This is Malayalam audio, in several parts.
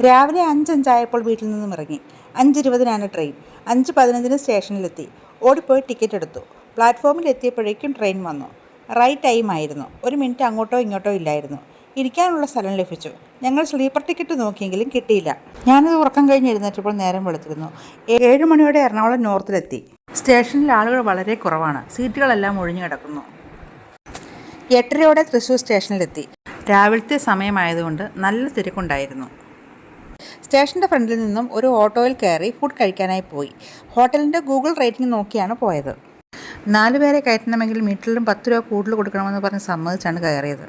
രാവിലെ അഞ്ചഞ്ചായപ്പോൾ വീട്ടിൽ നിന്നും ഇറങ്ങി. അഞ്ചിരുപതിനാണ് ട്രെയിൻ. അഞ്ച് പതിനഞ്ചിന് സ്റ്റേഷനിലെത്തി. ഓടിപ്പോയി ടിക്കറ്റ് എടുത്തു. പ്ലാറ്റ്ഫോമിൽ എത്തിയപ്പോഴേക്കും ട്രെയിൻ വന്നു. റൈറ്റ് ടൈം ആയിരുന്നു. ഒരു മിനിറ്റ് അങ്ങോട്ടോ ഇങ്ങോട്ടോ ഇല്ലായിരുന്നു. ഇരിക്കാനുള്ള സ്ഥലം ലഭിച്ചു. ഞങ്ങൾ സ്ലീപ്പർ ടിക്കറ്റ് നോക്കിയെങ്കിലും കിട്ടിയില്ല. ഞാനത് ഉറക്കം കഴിഞ്ഞ് എഴുന്നേറ്റപ്പോൾ നേരം വെളുത്തിരുന്നു. ഏഴ് മണിയോടെ എറണാകുളം നോർത്തിലെത്തി. സ്റ്റേഷനിൽ ആളുകൾ വളരെ കുറവാണ്. സീറ്റുകളെല്ലാം ഒഴിഞ്ഞു കിടക്കുന്നു. എട്ടരയോടെ തൃശ്ശൂർ സ്റ്റേഷനിലെത്തി. രാവിലത്തെ സമയമായതുകൊണ്ട് നല്ല തിരക്കുണ്ടായിരുന്നു. സ്റ്റേഷന്റെ ഫ്രണ്ടിൽ നിന്നും ഒരു ഓട്ടോയിൽ കയറി ഫുഡ് കഴിക്കാനായി പോയി. ഹോട്ടലിന്റെ ഗൂഗിൾ റേറ്റിംഗ് നോക്കിയാണ് പോയത്. നാല് പേരെ കയറ്റണമെങ്കിൽ മീറ്ററിലും പത്ത് രൂപ കൂടുതൽ കൊടുക്കണമെന്ന് പറഞ്ഞ് സമ്മതിച്ചാണ് കയറിയത്.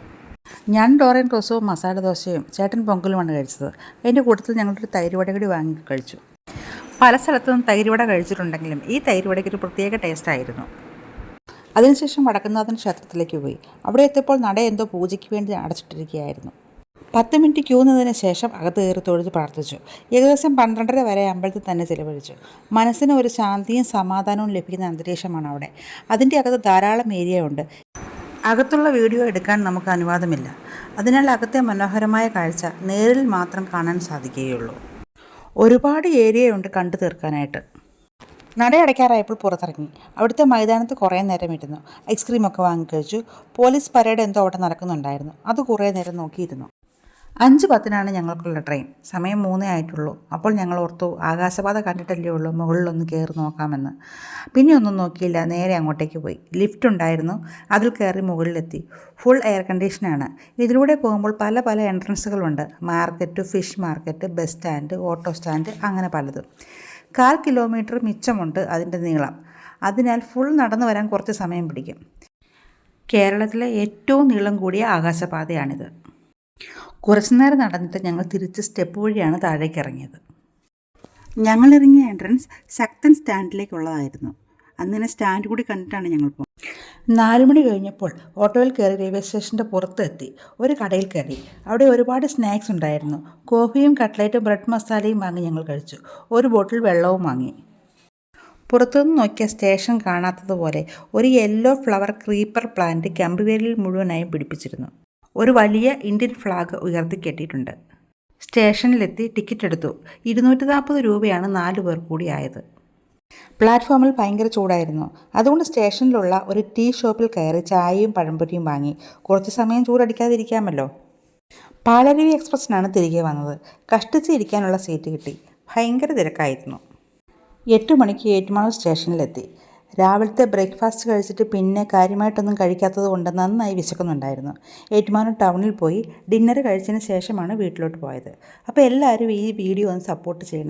ഞാൻ ഡോറൻ റോസവും മസാല ദോശയും ചേട്ടൻ പൊങ്കലുമാണ് കഴിച്ചത്. അതിന്റെ കൂട്ടത്തിൽ ഞങ്ങളൊരു തൈരുവട കൂടി വാങ്ങി കഴിച്ചു. പല സ്ഥലത്തും തൈരുവട കഴിച്ചിട്ടുണ്ടെങ്കിലും ഈ തൈര് വടയ്ക്ക് ഒരു പ്രത്യേക ടേസ്റ്റായിരുന്നു അതിനുശേഷം വടക്കുന്നാഥൻ ക്ഷേത്രത്തിലേക്ക് പോയി. അവിടെ എത്തിയപ്പോൾ നട എന്തോ പൂജയ്ക്ക് വേണ്ടി അടച്ചിട്ടിരിക്കുകയായിരുന്നു. പത്ത് മിനിറ്റ് ക്യൂ നിന്നതിന് ശേഷം അകത്ത് കയറി തൊഴുത് പ്രാർത്ഥിച്ചു. ഏകദേശം പന്ത്രണ്ടര വരെ അമ്പലത്തിൽ തന്നെ ചിലവഴിച്ചു. മനസ്സിന് ഒരു ശാന്തിയും സമാധാനവും ലഭിക്കുന്ന അന്തരീക്ഷമാണ് അവിടെ. അതിന്റെ അകത്ത് ധാരാളം ഏരിയ ഉണ്ട്. അകത്തുള്ള വീഡിയോ എടുക്കാൻ നമുക്ക് അനുവാദമില്ല. അതിനാൽ അകത്തെ മനോഹരമായ കാഴ്ച നേരിൽ മാത്രം കാണാൻ സാധിക്കുകയുള്ളൂ. ഒരുപാട് ഏരിയയുണ്ട് കണ്ടു തീർക്കാനായിട്ട്. നട അടയ്ക്കാറായപ്പോൾ പുറത്തിറങ്ങി. അവിടുത്തെ മൈതാനത്ത് കുറേ നേരം ഇരുന്നു. ഐസ്ക്രീമൊക്കെ വാങ്ങിക്കഴിച്ചു. പോലീസ് പരേഡ് എന്തോ അവിടെ നടക്കുന്നുണ്ടായിരുന്നു. അത് കുറേ നേരം നോക്കിയിരുന്നു. അഞ്ച് പത്തിനാണ് ഞങ്ങൾക്കുള്ള ട്രെയിൻ. സമയം മൂന്നേ ആയിട്ടുള്ളൂ. അപ്പോൾ ഞങ്ങൾ ഓർത്തു ആകാശപാത കണ്ടിട്ടല്ലേ ഉള്ളൂ മുകളിലൊന്ന് കയറി നോക്കാമെന്ന്. പിന്നെ ഒന്നും നോക്കിയില്ല. നേരെ അങ്ങോട്ടേക്ക് പോയി. ലിഫ്റ്റ് ഉണ്ടായിരുന്നു. അതിൽ കയറി മുകളിലെത്തി. ഫുൾ എയർ കണ്ടീഷനാണ്. ഇതിലൂടെ പോകുമ്പോൾ പല പല എൻട്രൻസുകളുണ്ട്. Market fish market bus stand auto stand അങ്ങനെ പലതും. കാൽ കിലോമീറ്റർ മിച്ചമുണ്ട് അതിന്റെ നീളം. അതിനാൽ ഫുൾ നടന്നു വരാൻ കുറച്ച് സമയം പിടിക്കും. കേരളത്തിലെ ഏറ്റവും നീളം കൂടിയ ആകാശപാതയാണിത്. കുറച്ചു നേരം നടന്നിട്ട് ഞങ്ങൾ തിരിച്ച് സ്റ്റെപ്പ് വഴിയാണ് താഴേക്ക് ഇറങ്ങിയത്. ഞങ്ങളിറങ്ങിയ എൻട്രൻസ് ശക്തൻ സ്റ്റാൻഡിലേക്കുള്ളതായിരുന്നു. അന്നിനെ സ്റ്റാൻഡ് കൂടി കണ്ടിട്ടാണ് ഞങ്ങൾ പോകുന്നത് നാലുമണി കഴിഞ്ഞപ്പോൾ ഓട്ടോയിൽ കയറി റെയിൽവേ സ്റ്റേഷന്റെ പുറത്ത് എത്തി. ഒരു കടയിൽ കയറി. അവിടെ ഒരുപാട് സ്നാക്സ് ഉണ്ടായിരുന്നു. കോഫിയും കട്ട്ലറ്റും ബ്രെഡ് മസാലയും വാങ്ങി ഞങ്ങൾ കഴിച്ചു. ഒരു ബോട്ടിൽ വെള്ളവും വാങ്ങി. പുറത്തുനിന്ന് നോക്കിയ സ്റ്റേഷൻ കാണാത്തതുപോലെ ഒരു യെല്ലോ ഫ്ലവർ ക്രീപ്പർ പ്ലാന്റ് കമ്പിവേലിൽ മുഴുവനായും പിടിപ്പിച്ചിരുന്നു. ഒരു വലിയ ഇന്ത്യൻ ഫ്ലാഗ് ഉയർത്തി കെട്ടിയിട്ടുണ്ട്. സ്റ്റേഷനിലെത്തി ടിക്കറ്റ് എടുത്തു. ഇരുന്നൂറ്റി നാൽപ്പത് രൂപയാണ് നാല് പേർ കൂടി ആയത്. പ്ലാറ്റ്ഫോമിൽ ഭയങ്കര ചൂടായിരുന്നു. അതുകൊണ്ട് സ്റ്റേഷനിലുള്ള ഒരു ടീ ഷോപ്പിൽ കയറി ചായയും പഴംപൊരിയും വാങ്ങി. കുറച്ച് സമയം ചൂടടിക്കാതിരിക്കാമല്ലോ. പാലരുവി എക്സ്പ്രസ്സിനാണ് തിരികെ വന്നത്. കഷ്ടിച്ച് ഇരിക്കാനുള്ള സീറ്റ് കിട്ടി. ഭയങ്കര തിരക്കായിരുന്നു. എട്ട് മണിക്ക് ഏറ്റുമാനൂർ സ്റ്റേഷനിലെത്തി. രാവിലത്തെ ബ്രേക്ക്ഫാസ്റ്റ് കഴിച്ചിട്ട് പിന്നെ കാര്യമായിട്ടൊന്നും കഴിക്കാത്തത് കൊണ്ട് നന്നായി വിശക്കുന്നുണ്ടായിരുന്നു. ഏറ്റുമാനൂർ ടൗണിൽ പോയി ഡിന്നർ കഴിച്ചതിന് ശേഷമാണ് വീട്ടിലോട്ട് പോയത്. അപ്പോൾ എല്ലാവരും ഈ വീഡിയോ ഒന്ന് സപ്പോർട്ട് ചെയ്യണം.